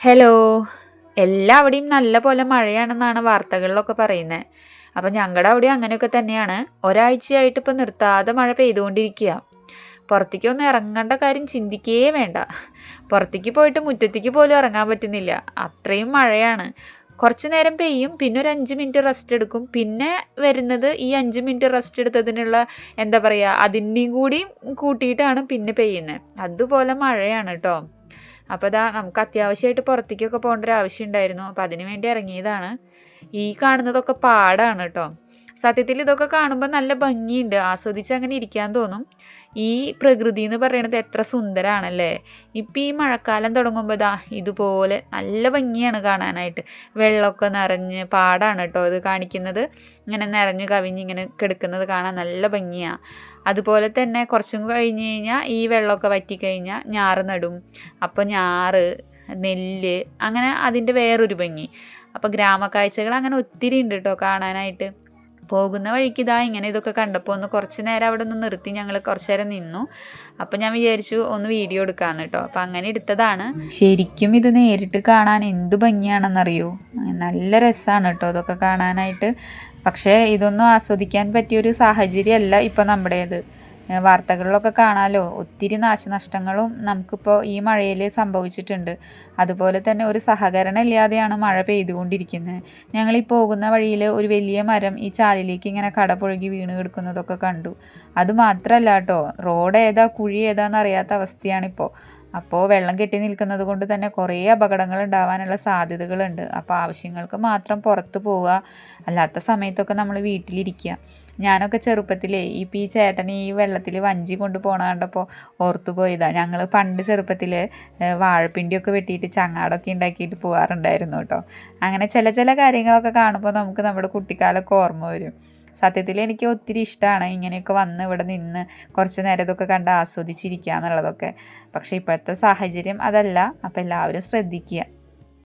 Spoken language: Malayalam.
ഹലോ. എല്ലാവിടെയും നല്ല പോലെ മഴയാണെന്നാണ് വാർത്തകളിലൊക്കെ പറയുന്നത് അപ്പം ഞങ്ങളുടെ അവിടെ അങ്ങനെയൊക്കെ തന്നെയാണ്. ഒരാഴ്ചയായിട്ട് ഇപ്പം നിർത്താതെ മഴ പെയ്തുകൊണ്ടിരിക്കുക പുറത്തേക്കൊന്നും ഇറങ്ങേണ്ട കാര്യം ചിന്തിക്കേ വേണ്ട. പുറത്തേക്ക് പോയിട്ട് മുറ്റത്തേക്ക് പോലും ഇറങ്ങാൻ പറ്റുന്നില്ല. അത്രയും മഴയാണ്. കുറച്ച് നേരം പെയ്യും പിന്നെ ഒരു അഞ്ച് മിനിറ്റ് റെസ്റ്റ് എടുക്കും. പിന്നെ വരുന്നത് ഈ അഞ്ച് മിനിറ്റ് റെസ്റ്റ് എടുത്തതിനുള്ള എന്താ പറയുക അതിന്റെയും കൂടി കൂട്ടിയിട്ടാണ് പിന്നെ പെയ്യുന്നത് അതുപോലെ മഴയാണ് കേട്ടോ അപ്പോൾ ഇതാ നമുക്ക് അത്യാവശ്യമായിട്ട് പുറത്തേക്കൊക്കെ പോകേണ്ട ഒരു ആവശ്യം ഉണ്ടായിരുന്നു അപ്പോൾ അതിന് വേണ്ടി ഇറങ്ങിയതാണ്. ഈ കാണുന്നതൊക്കെ പാടാണ് കേട്ടോ. സത്യത്തിൽ ഇതൊക്കെ കാണുമ്പോൾ നല്ല ഭംഗിയുണ്ട്. ആസ്വദിച്ച് അങ്ങനെ ഇരിക്കാൻ തോന്നും. ഈ പ്രകൃതി എന്ന് പറയുന്നത് എത്ര സുന്ദരമാണല്ലേ ഇപ്പം ഈ മഴക്കാലം തുടങ്ങുമ്പോൾ ഇതാ ഇതുപോലെ നല്ല ഭംഗിയാണ് കാണാനായിട്ട്. വെള്ളമൊക്കെ നിറഞ്ഞ് പാടാണ് കേട്ടോ ഇത് കാണിക്കുന്നത്. ഇങ്ങനെ നിറഞ്ഞ് കവിഞ്ഞ് ഇങ്ങനെ കിടക്കുന്നത് കാണാൻ നല്ല ഭംഗിയാണ് അതുപോലെ തന്നെ കുറച്ചും കഴിഞ്ഞ് കഴിഞ്ഞാൽ ഈ വെള്ളമൊക്കെ വറ്റിക്കഴിഞ്ഞാൽ ഞാറ് നടും. അപ്പോൾ ഞാറ് നെല്ല് അങ്ങനെ അതിന്റെ വേറൊരു ഭംഗി. അപ്പോൾ ഗ്രാമക്കാഴ്ചകൾ അങ്ങനെ ഒത്തിരി ഉണ്ട് കേട്ടോ കാണാനായിട്ട്. പോകുന്ന വഴിക്ക് ഇതാ ഇങ്ങനെ ഇതൊക്കെ കണ്ടപ്പോൾ ഒന്ന് കുറച്ച് നേരം അവിടെ ഒന്ന് നിർത്തി ഞങ്ങൾ കുറച്ച് നേരം നിന്നു. അപ്പോൾ ഞാൻ വിചാരിച്ചു ഒന്ന് വീഡിയോ എടുക്കാമെന്ന് കേട്ടോ. അപ്പോൾ അങ്ങനെ എടുത്തതാണ്. ശരിക്കും ഇത് നേരിട്ട് കാണാൻ എന്ത് ഭംഗിയാണെന്നറിയോ? നല്ല രസമാണ് കേട്ടോ ഇതൊക്കെ കാണാനായിട്ട്. പക്ഷേ ഇതൊന്നും ആസ്വദിക്കാൻ പറ്റിയൊരു സാഹചര്യമല്ല ഇപ്പം നമ്മുടേത്. വാർത്തകളിലൊക്കെ കാണാമല്ലോ ഒത്തിരി നാശനഷ്ടങ്ങളും നമുക്കിപ്പോൾ ഈ മഴയിൽ സംഭവിച്ചിട്ടുണ്ട്. അതുപോലെ തന്നെ ഒരു സഹകരണം ഇല്ലാതെയാണ് മഴ പെയ്തുകൊണ്ടിരിക്കുന്നത് ഞങ്ങൾ ഈ പോകുന്ന വഴിയിൽ ഒരു വലിയ മരം ഈ ചാലിലേക്ക് ഇങ്ങനെ കടപുഴകി വീണ് കിടക്കുന്നതൊക്കെ കണ്ടു. അത് മാത്രമല്ല കേട്ടോ റോഡ് ഏതാ കുഴി ഏതാന്ന് അറിയാത്ത അവസ്ഥയാണിപ്പോൾ അപ്പോൾ വെള്ളം കെട്ടി നിൽക്കുന്നത് കൊണ്ട് തന്നെ കുറേ അപകടങ്ങൾ ഉണ്ടാവാനുള്ള സാധ്യതകളുണ്ട്. അപ്പോൾ ആവശ്യങ്ങൾക്ക് മാത്രം പുറത്ത് പോവുക അല്ലാത്ത സമയത്തൊക്കെ നമ്മൾ വീട്ടിലിരിക്കുക. ഞാനൊക്കെ ചെറുപ്പത്തിലേ ഈ ഈ ചേട്ടൻ ഈ വെള്ളത്തിൽ വഞ്ചി കൊണ്ട് പോണ കണ്ടപ്പോൾ ഓർത്തു പോയതാണ് ഞങ്ങൾ പണ്ട് ചെറുപ്പത്തിൽ വാഴപ്പിണ്ടിയൊക്കെ വെട്ടിയിട്ട് ചങ്ങാടൊക്കെ ഉണ്ടാക്കിയിട്ട് പോകാറുണ്ടായിരുന്നു കേട്ടോ. അങ്ങനെ ചില ചില കാര്യങ്ങളൊക്കെ കാണുമ്പോൾ നമുക്ക് നമ്മുടെ കുട്ടിക്കാലൊക്കെ ഓർമ്മ വരും. സത്യത്തിൽ എനിക്ക് ഒത്തിരി ഇഷ്ടമാണ് ഇങ്ങനെയൊക്കെ വന്ന് ഇവിടെ നിന്ന് കുറച്ച് നേരം ഇതൊക്കെ കണ്ട് ആസ്വദിച്ചിരിക്കുക എന്നുള്ളതൊക്കെ. പക്ഷേ ഇപ്പോഴത്തെ സാഹചര്യം അതല്ല. അപ്പോൾ എല്ലാവരും ശ്രദ്ധിക്കുക.